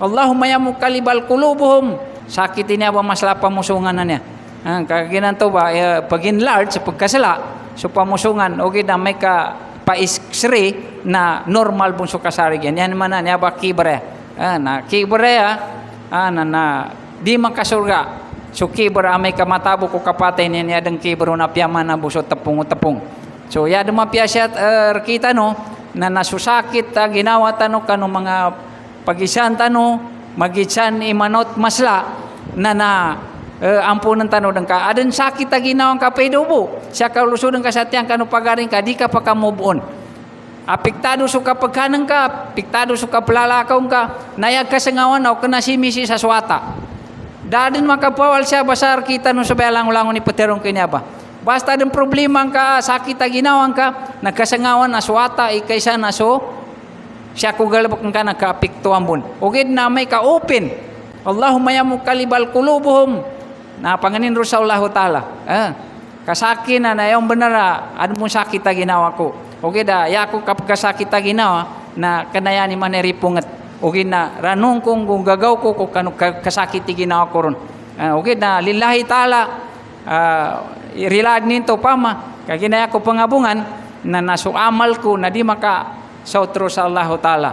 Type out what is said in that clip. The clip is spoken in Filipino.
Allahumma ya mukalibal kulubuhum. Sakit ini apa masalah pamusungan na niya. Ah, kaginan to ba, eh, pag enlarge, sa pagkasala, so pamusungan, okay na may ka pa-x-ray na normal bun so kasarig yan. Yan man na, niya ba kibre. Ah, na kibre ah, na, na di man kasurga. So kibre, ah, may kamatabo ko kapatay niya niya dang kibre na piyaman na buso tapong-tapong. So ya dumapya siya uh, kita no na nasusakit ta ginawa tano kano mga pagisan tano magisan imanot masla na na uh, ampunan tano dang ka. Adan sakit ta ginawang ka pedobo siya ka lusudon ka sa tiyang kano pagaring ka di ka pa ka move on. Apektado so ka pagkanang ka apektado so ka palalakaw ka nayag ka sa ngawan o kana simisi sa swata dadin makapawal siya basar kita no sa belang-langon ni paterong kanya ba Basta din problema ka, sakit na ginawang ka, nagkasangawan na suwata, ikaysa na so, siya ko galabak ka nagka-apiktuan bun. Ugid na may ka-open. Allahumma ya mukalibal kulubuhum. Na panganin ro sa Allah Ta'ala. Ah, kasaki na na yung benara, ano mo sakit na ginawa ko. Ugid da, ya ko kapag kasakit na ginawa, na kanayani man ripungat. Ugid na, ranong kong kung gagaw ko, kung kano ka- kasakit na ginawa ko ron. Ah, ugid na, lillahi ta'ala, uh, irilad ninto pama kaginaya ko pangabungan na nasuamal ko na di maka sa utro sa Allah Ta'ala